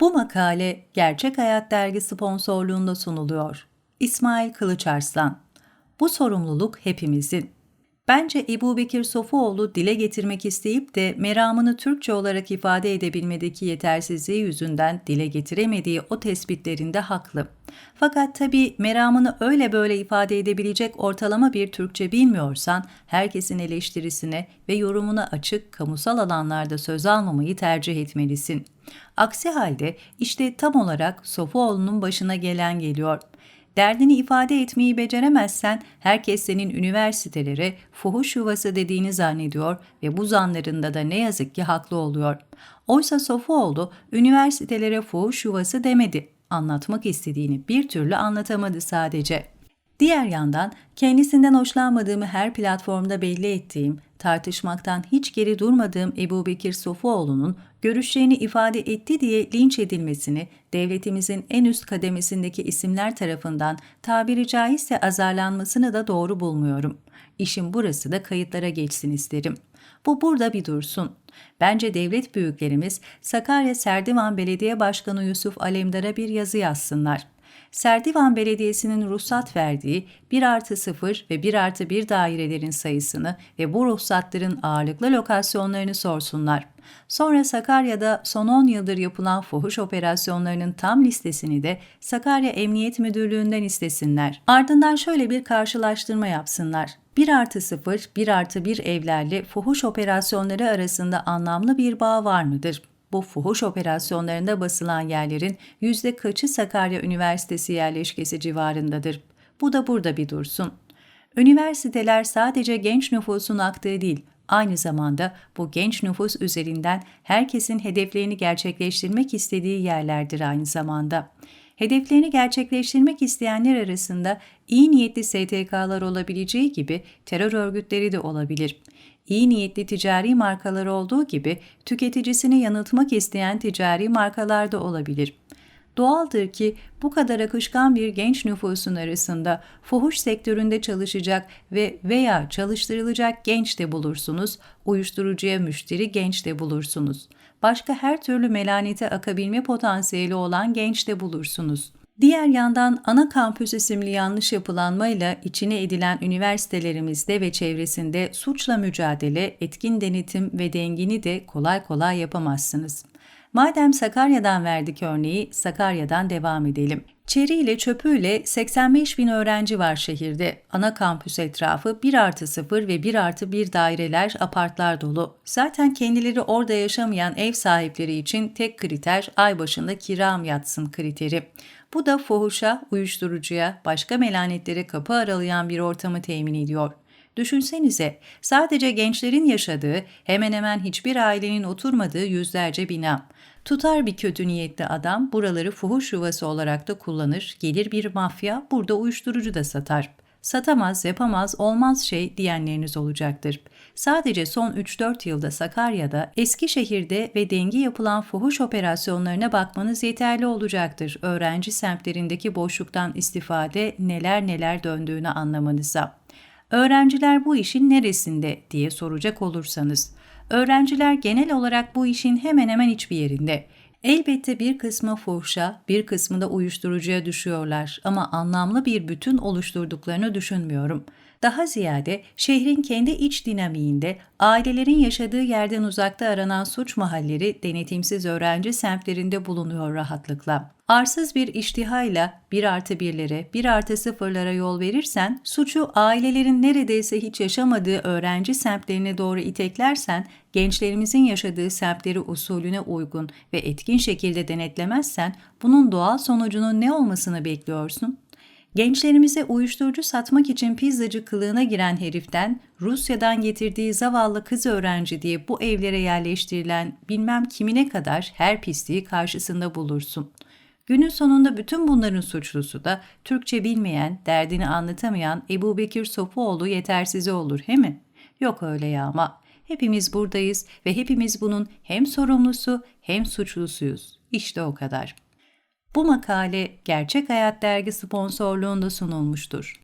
Bu makale Gerçek Hayat Dergi sponsorluğunda sunuluyor. İsmail Kılıçarslan Bu sorumluluk hepimizin. Bence Ebu Bekir Sofuoğlu dile getirmek isteyip de meramını Türkçe olarak ifade edebilmedeki yetersizliği yüzünden dile getiremediği o tespitlerinde haklı. Fakat tabii meramını öyle böyle ifade edebilecek ortalama bir Türkçe bilmiyorsan herkesin eleştirisine ve yorumuna açık kamusal alanlarda söz almamayı tercih etmelisin. Aksi halde işte tam olarak Sofuoğlu'nun başına gelen geliyor. Derdini ifade etmeyi beceremezsen herkes senin üniversitelere fuhuş yuvası dediğini zannediyor ve bu zanlarında da ne yazık ki haklı oluyor. Oysa Sofuoğlu üniversitelere fuhuş yuvası demedi. Anlatmak istediğini bir türlü anlatamadı sadece. Diğer yandan kendisinden hoşlanmadığımı her platformda belli ettiğim, tartışmaktan hiç geri durmadığım Ebu Bekir Sofuoğlu'nun görüşlerini ifade etti diye linç edilmesini devletimizin en üst kademesindeki isimler tarafından tabiri caizse azarlanmasını da doğru bulmuyorum. İşin burası da kayıtlara geçsin isterim. Bu burada bir dursun. Bence devlet büyüklerimiz Sakarya Serdivan Belediye Başkanı Yusuf Alemdar'a bir yazı yazsınlar. Serdivan Belediyesi'nin ruhsat verdiği 1 artı 0 ve 1 artı 1 dairelerin sayısını ve bu ruhsatların ağırlıklı lokasyonlarını sorsunlar. Sonra Sakarya'da son 10 yıldır yapılan fuhuş operasyonlarının tam listesini de Sakarya Emniyet Müdürlüğü'nden istesinler. Ardından şöyle bir karşılaştırma yapsınlar. 1 artı 0, 1 artı 1 evlerle fuhuş operasyonları arasında anlamlı bir bağ var mıdır? Bu fuhuş operasyonlarında basılan yerlerin yüzde kaçı Sakarya Üniversitesi yerleşkesi civarındadır? Bu da burada bir dursun. Üniversiteler sadece genç nüfusun aktığı değil, aynı zamanda bu genç nüfus üzerinden herkesin hedeflerini gerçekleştirmek istediği yerlerdir aynı zamanda. Hedeflerini gerçekleştirmek isteyenler arasında iyi niyetli STK'lar olabileceği gibi terör örgütleri de olabilir iyi niyetli ticari markalar olduğu gibi tüketicisini yanıltmak isteyen ticari markalar da olabilir. Doğaldır ki bu kadar akışkan bir genç nüfusun arasında fuhuş sektöründe çalışacak ve veya çalıştırılacak genç de bulursunuz, uyuşturucuya müşteri genç de bulursunuz. Başka her türlü melanete akabilme potansiyeli olan genç de bulursunuz.'' Diğer yandan ana kampüs isimli yanlış yapılanmayla içine edilen üniversitelerimizde ve çevresinde suçla mücadele, etkin denetim ve dengini de kolay kolay yapamazsınız. Madem Sakarya'dan verdik örneği, Sakarya'dan devam edelim. Çeri ile çöpüyle 85 bin öğrenci var şehirde. Ana kampüs etrafı 1 artı 0 ve 1 artı 1 daireler, apartlar dolu. Zaten kendileri orada yaşamayan ev sahipleri için tek kriter ay başında kiram yatsın kriteri. Bu da fuhuşa, uyuşturucuya, başka melanetlere kapı aralayan bir ortamı temin ediyor. Düşünsenize, sadece gençlerin yaşadığı, hemen hemen hiçbir ailenin oturmadığı yüzlerce bina. Tutar bir kötü niyetli adam buraları fuhuş yuvası olarak da kullanır, gelir bir mafya burada uyuşturucu da satar satamaz, yapamaz, olmaz şey diyenleriniz olacaktır. Sadece son 3-4 yılda Sakarya'da, Eskişehir'de ve dengi yapılan fuhuş operasyonlarına bakmanız yeterli olacaktır. Öğrenci semtlerindeki boşluktan istifade neler neler döndüğünü anlamanıza. Öğrenciler bu işin neresinde diye soracak olursanız. Öğrenciler genel olarak bu işin hemen hemen hiçbir yerinde. Elbette bir kısmı fuhşa, bir kısmı da uyuşturucuya düşüyorlar ama anlamlı bir bütün oluşturduklarını düşünmüyorum. Daha ziyade şehrin kendi iç dinamiğinde ailelerin yaşadığı yerden uzakta aranan suç mahalleri denetimsiz öğrenci semtlerinde bulunuyor rahatlıkla. Arsız bir iştihayla bir artı birlere, bir artı sıfırlara yol verirsen, suçu ailelerin neredeyse hiç yaşamadığı öğrenci semtlerine doğru iteklersen, gençlerimizin yaşadığı semtleri usulüne uygun ve etkin şekilde denetlemezsen, bunun doğal sonucunun ne olmasını bekliyorsun? Gençlerimize uyuşturucu satmak için pizzacı kılığına giren heriften Rusya'dan getirdiği zavallı kız öğrenci diye bu evlere yerleştirilen bilmem kimine kadar her pisliği karşısında bulursun. Günün sonunda bütün bunların suçlusu da Türkçe bilmeyen, derdini anlatamayan Ebu Bekir Sofuoğlu yetersizi olur he mi? Yok öyle ya ama hepimiz buradayız ve hepimiz bunun hem sorumlusu hem suçlusuyuz. İşte o kadar. Bu makale Gerçek Hayat Dergi sponsorluğunda sunulmuştur.